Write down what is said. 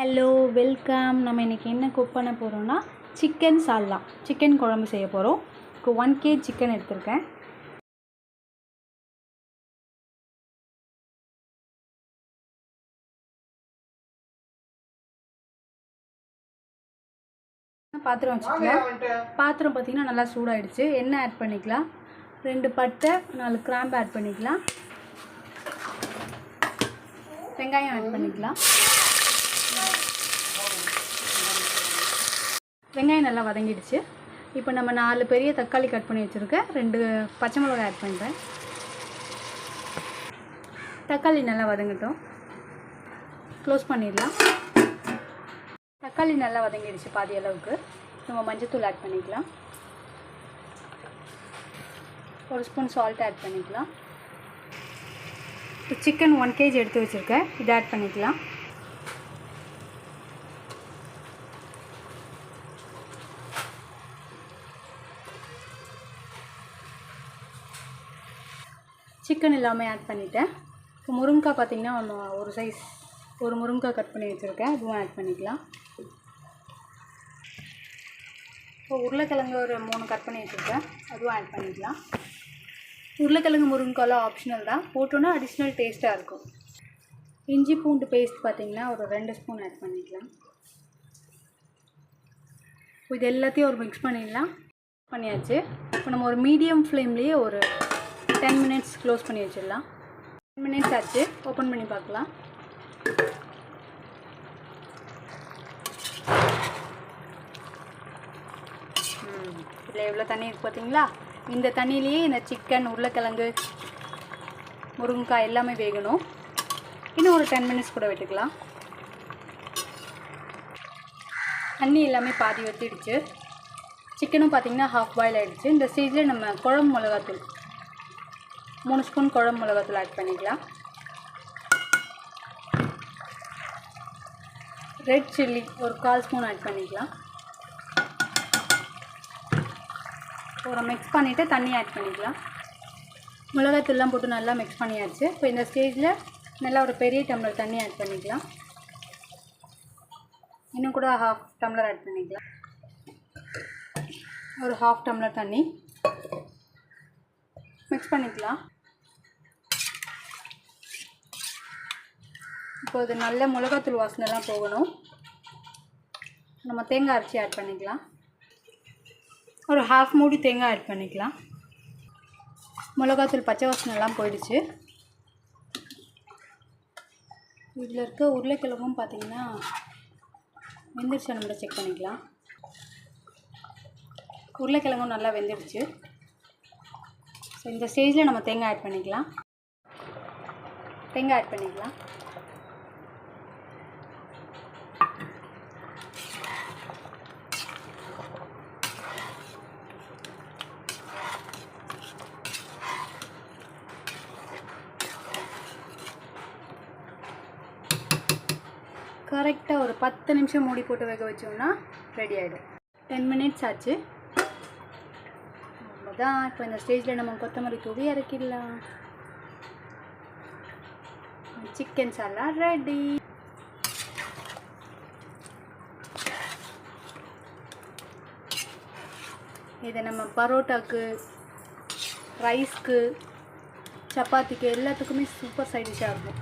Hello welcome நம்ம இன்றைக்கி என்ன குக் பண்ண போகிறோம்னா சிக்கன் சால்னா சிக்கன் குழம்பு செய்ய போகிறோம் இப்போ ஒன் கே சிக்கன் எடுத்திருக்கேன். பாத்திரம் வச்சுக்கலாம் பாத்திரம் பார்த்திங்கன்னா நல்லா சூடாயிடுச்சு. எண்ணெய் ஆட் பண்ணிக்கலாம்? ரெண்டு பட்டை நாலு கிராம்பு ஆட் பண்ணிக்கலாம். வெங்காயம் ஆட் பண்ணிக்கலாம். வெங்காயம் நல்லா வதங்கிடுச்சு. இப்போ நம்ம நாலு பெரிய தக்காளி கட் பண்ணி வச்சுருக்கேன். ரெண்டு பச்சை மிளகாய் ஆட் பண்ணுறேன் தக்காளி நல்லா வதங்கட்டும். க்ளோஸ் பண்ணிடலாம். தக்காளி நல்லா வதங்கிடுச்சு பாதி அளவுக்கு. நம்ம மஞ்சத்தூள் ஆட் பண்ணிக்கலாம். ஒரு ஸ்பூன் சால்ட் ஆட் பண்ணிக்கலாம். சிக்கன் ஒன் கேஜி எடுத்து வச்சுருக்கேன். இதை ஆட் பண்ணிக்கலாம். சிக்கன் எல்லாமே ஆட் பண்ணிட்டேன். இப்போ முருங்கைக்காய் பார்த்திங்கன்னா ஒன்று ஒரு சைஸ் ஒரு முருங்கைக்காய் கட் பண்ணி வச்சுருக்கேன். அதுவும் ஆட் பண்ணிக்கலாம். இப்போ உருளைக்கிழங்கு ஒரு மூணு கட் பண்ணி வச்சுருக்கேன். அதுவும் ஆட் பண்ணிக்கலாம். உருளைக்கிழங்கு முருங்கைக்காலாம் ஆப்ஷனல் தான். போட்டோன்னா அடிஷ்னல் டேஸ்ட்டாக இருக்கும். இஞ்சி பூண்டு பேஸ்ட் பார்த்திங்கன்னா ஒரு ரெண்டு ஸ்பூன் ஆட் பண்ணிக்கலாம். இது எல்லாத்தையும் ஒரு மிக்ஸ் பண்ணிடலாம். பண்ணியாச்சு. இப்போ நம்ம ஒரு மீடியம் ஃப்ளேம்லேயே ஒரு டென் மினிட்ஸ் க்ளோஸ் பண்ணி வச்சிடலாம். டென் மினிட்ஸ் ஆச்சு. ஓப்பன் பண்ணி பார்க்கலாம். இதில் எவ்வளோ தண்ணி இருக்குது பார்த்தீங்களா இந்த தண்ணியிலேயே இந்த சிக்கன் உருளைக்கிழங்கு முருங்கைக்காய் எல்லாமே வேகணும். இன்னும் ஒரு டென் மினிட்ஸ் கூட விட்டுக்கலாம். தண்ணி எல்லாமே பாதி வத்திடுச்சு. சிக்கனும் பார்த்தீங்கன்னா ஹாஃப் பாயில் ஆகிடுச்சு இந்த ஸ்டேஜில் நம்ம குழம்பு மிளகாத்தூள் மூணு ஸ்பூன் குழம்பு மிளகாத்தூள் ஆட் பண்ணிக்கலாம். ரெட் சில்லி ஒரு கால் ஸ்பூன் ஆட் பண்ணிக்கலாம். ஒரு மிக்ஸ் பண்ணிவிட்டு தண்ணி ஆட் பண்ணிக்கலாம். மிளகாத்தூள்லாம் போட்டு நல்லா மிக்ஸ் பண்ணியாச்சு. இப்போ இந்த ஸ்டேஜில் நல்லா ஒரு பெரிய டம்ளர் தண்ணி ஆட் பண்ணிக்கலாம். இன்னும் கூட ஹாஃப் டம்ளர் ஆட் பண்ணிக்கலாம். ஒரு ஹாஃப் டம்ளர் தண்ணி. மிக்ஸ் பண்ணிக்கலாம். இப்போ இது நல்ல மிளகாத்தூள் வாசனைலாம் போகணும். நம்ம தேங்காய் அரைச்சி ஆட் பண்ணிக்கலாம். ஒரு ஹாஃப் மூடி தேங்காய் ஆட் பண்ணிக்கலாம். மிளகாத்தூள் பச்சை வாசனைலாம் போயிடுச்சு. இதில் இருக்க உருளைக்கிழங்கும் பார்த்திங்கன்னா வெந்துருச்சு. நம்ம செக் பண்ணிக்கலாம். உருளைக்கிழங்கும் நல்லா வெந்துடுச்சு. ஸோ இந்த ஸ்டேஜில் நம்ம தேங்காய் ஆட் பண்ணிக்கலாம். தேங்காய் ஆட் பண்ணிக்கலாம். கரெக்டாக ஒரு பத்து நிமிஷம் மூடி போட்டு வேக வச்சோம்னா ரெடி ஆகிடும் டென் மினிட்ஸ் ஆச்சு. அவ்வளோதான் இப்போ இந்த ஸ்டேஜில் நம்ம கொத்தமல்லி தூவி இறக்கிடலாம். சிக்கன் சாலா ரெடி இதை நம்ம பரோட்டாக்கு ரைஸ்க்கு சப்பாத்திக்கு எல்லாத்துக்குமே சூப்பர் சைடிஷாக இருக்கும்.